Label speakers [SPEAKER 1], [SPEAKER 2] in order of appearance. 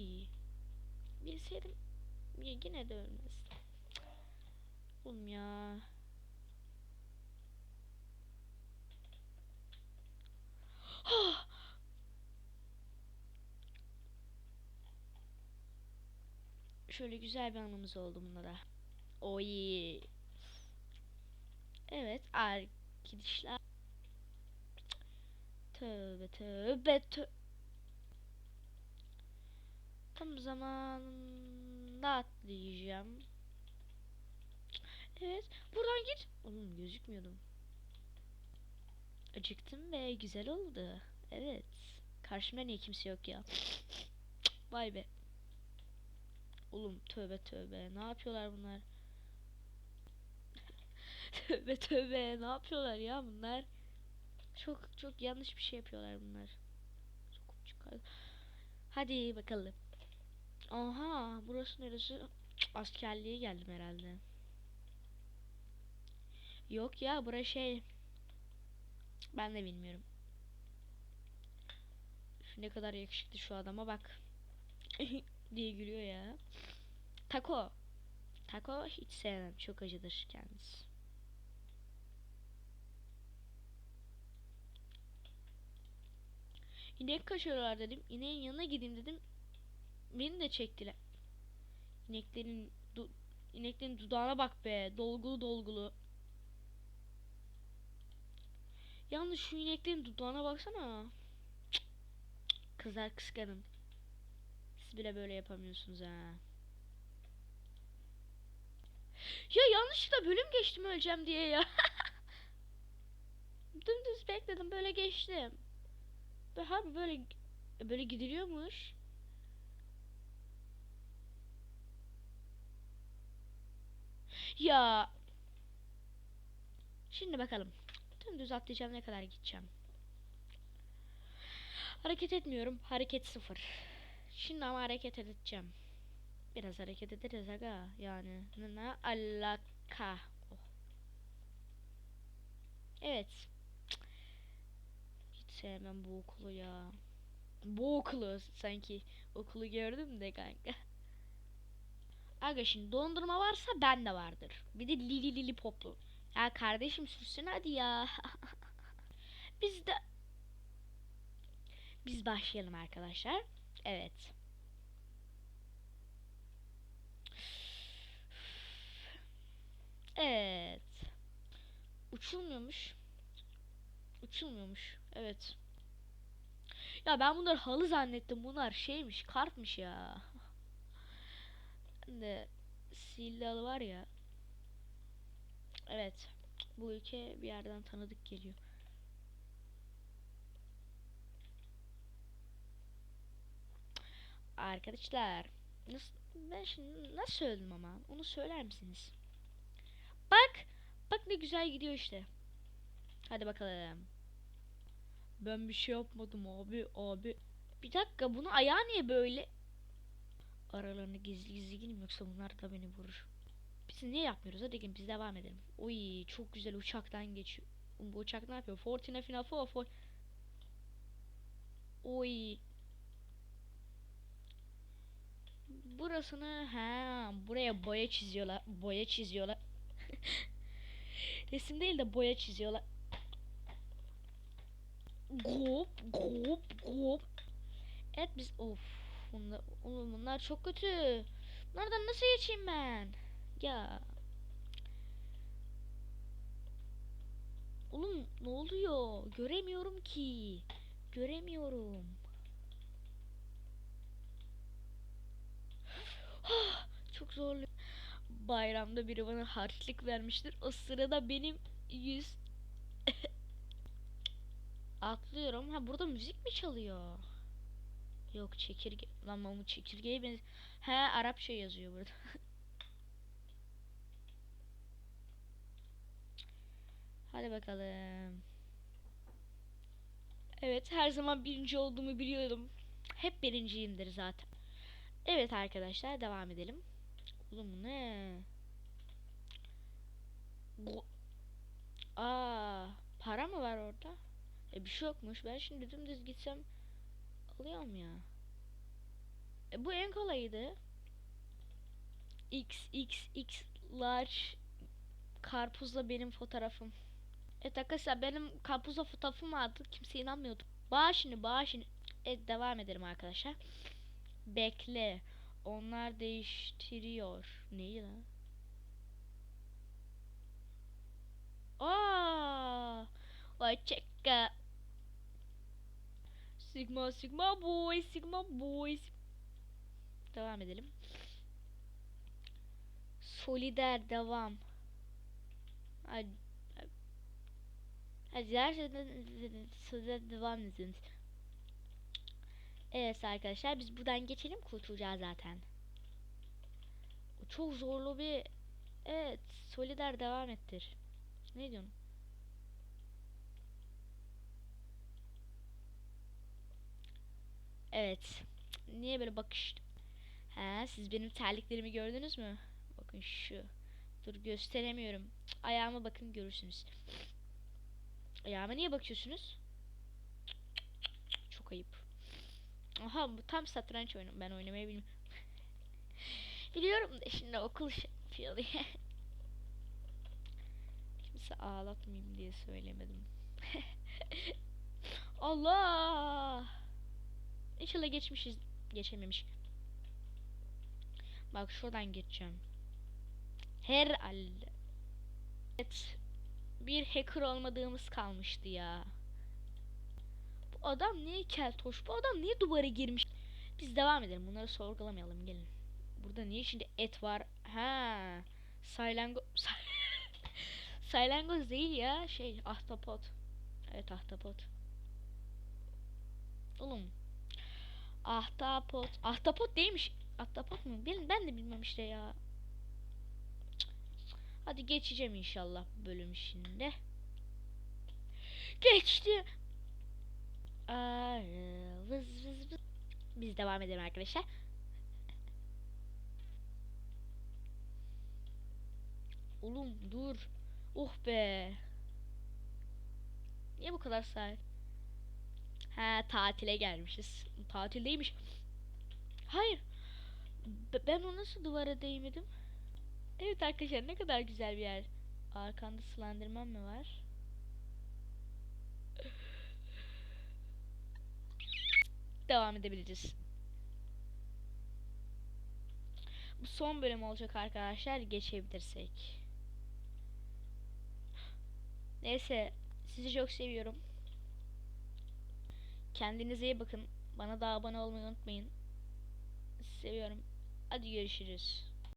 [SPEAKER 1] ki. Bilseydim yine de ölmez. Oğlum ya. Şöyle güzel bir anımız oldu bunda da. Oy. Evet arkadaşlar. Tövbe tövbe tövbe. Tam zamanında atlayacağım. Evet. Buradan git. Oğlum gözükmüyordum. Acıktım ve güzel oldu. Evet. Karşımda niye kimse yok ya? Vay be. Oğlum tövbe tövbe. Ne yapıyorlar bunlar? tövbe tövbe. Ne yapıyorlar ya bunlar? Çok çok yanlış bir şey yapıyorlar bunlar. Hadi bakalım. Aha, burası neresi? Cık, Askerliğe geldim herhalde. Yok ya, bura şey. Ben de bilmiyorum. Şu ne kadar yakışıklı şu adama bak. diye gülüyor ya. Taco. Taco hiç sevmem. Çok acıdır kendisi. İnek kaçırıyorlar dedim. İneğin yanına gideyim dedim. Beni de çektiler. İneklerin du ineklerin dudağına bak be. Dolgulu dolgulu. Yalnız şu ineklerin dudağına baksana. Cık, cık. Kızlar kıskanın. Siz bile böyle yapamıyorsunuz ha. Ya yanlışlıkla bölüm geçtim öleceğim diye ya. Dümdüz bekledim böyle geçtim. Abi böyle böyle gidiliyormuş. Ya. Şimdi bakalım. Dümdüz atlayacağım ne kadar gideceğim. Hareket etmiyorum. Hareket sıfır. Şimdi ama hareket edeceğim. Biraz hareket ederiz aga. Yani ne alaka. Oh. Evet. Hiç sevmem bu okulu ya. Bu okulu sanki okulu gördüm de kanka. Aga şimdi dondurma varsa bende vardır. Bir de lili lili poplu. Ya kardeşim sürsün hadi ya. Biz de biz başlayalım arkadaşlar. Evet. Evet. Uçulmuyormuş. Uçulmuyormuş. Evet. Ya ben bunları halı zannettim. Bunlar şeymiş, kartmış ya. De sihirli halı var ya. Evet. Bu ülke bir yerden tanıdık geliyor. Arkadaşlar nasıl ben şimdi nasıl söyledim ama onu söyler misiniz? Bak bak ne güzel gidiyor işte. Hadi bakalım. Ben bir şey yapmadım abi abi. Bir dakika bunu ayağı niye böyle? Aralarına gizli gizli gireyim yoksa bunlar da beni vurur. Biz niye yapmıyoruz? Hadi gelin biz devam edelim. Oy çok güzel uçaktan geçiyor. Bu uçak ne yapıyor? Fortuna final for for. Oy. Burasını ha buraya boya çiziyorlar. Boya çiziyorlar. Resim değil de boya çiziyorlar. Gop gop gop. Evet biz of bunlar, oğlum bunlar çok kötü. Bunlardan nasıl geçeyim ben? Ya. Oğlum ne oluyor? Göremiyorum ki. Göremiyorum. Çok zorlu. Bayramda biri bana harçlık vermiştir. O sırada benim yüz atlıyorum. Ha burada müzik mi çalıyor? Yok çekirge. Lan bu çekirgeye benziyor. He Arapça yazıyor burada. Hadi bakalım. Evet her zaman birinci olduğumu biliyordum. Hep birinciyimdir zaten. Evet arkadaşlar devam edelim. Oğlum ne? Bu... Aa, para mı var orada? E bir şey yokmuş. Ben şimdi dümdüz gitsem Takılıyorum ya. E, bu en kolayıydı. X X X large karpuzla benim fotoğrafım. Evet arkadaşlar benim karpuzla fotoğrafım vardı. Kimse inanmıyordu. Bağ şimdi bağ şimdi. Evet devam edelim arkadaşlar. Bekle. Onlar değiştiriyor. Neyi lan? Aa! Vay çekka. Sigma Sigma boy Sigma boys. Devam edelim. Solider devam. Hadi. Hadi her şeyden söze devam edin. Evet arkadaşlar biz buradan geçelim kurtulacağız zaten. Çok zorlu bir Evet Solider devam ettir. Ne diyorsun? Evet. Niye böyle bakış? He, siz benim terliklerimi gördünüz mü? Bakın şu. Dur gösteremiyorum. Ayağıma bakın görürsünüz. Ayağıma niye bakıyorsunuz? Çok ayıp. Aha bu tam satranç oyunu. Ben oynamayı bilmiyorum. Biliyorum da şimdi okul şey yapıyor diye. Kimse ağlatmayayım diye söylemedim. Allah! İnşallah geçmişiz. Geçememiş. Bak şuradan geçeceğim. Herhalde. Evet. Bir hacker olmadığımız kalmıştı ya. Bu adam niye keltoş? Bu adam niye duvara girmiş? Biz devam edelim. Bunları sorgulamayalım. Gelin. Burada niye şimdi et var? Ha. Saylango... Saylangoz değil ya. Şey ahtapot. Evet ahtapot. Oğlum. Ahtapot. Ahtapot değilmiş. Ahtapot mu? Ben, ben de bilmem işte ya. Hadi geçeceğim inşallah bölüm şimdi. Geçti. Vız vız vız. Biz devam edelim arkadaşlar. Oğlum dur. Oh be. Niye bu kadar sahip? Ha tatile gelmişiz. Tatildeymiş. Hayır. Ben o nasıl duvara değmedim? Evet arkadaşlar ne kadar güzel bir yer. Arkanda Slenderman mı var? Devam edebiliriz. Bu son bölüm olacak arkadaşlar. Geçebilirsek. Neyse. Sizi çok seviyorum. Kendinize iyi bakın. Bana da abone olmayı unutmayın. Seviyorum. Hadi görüşürüz.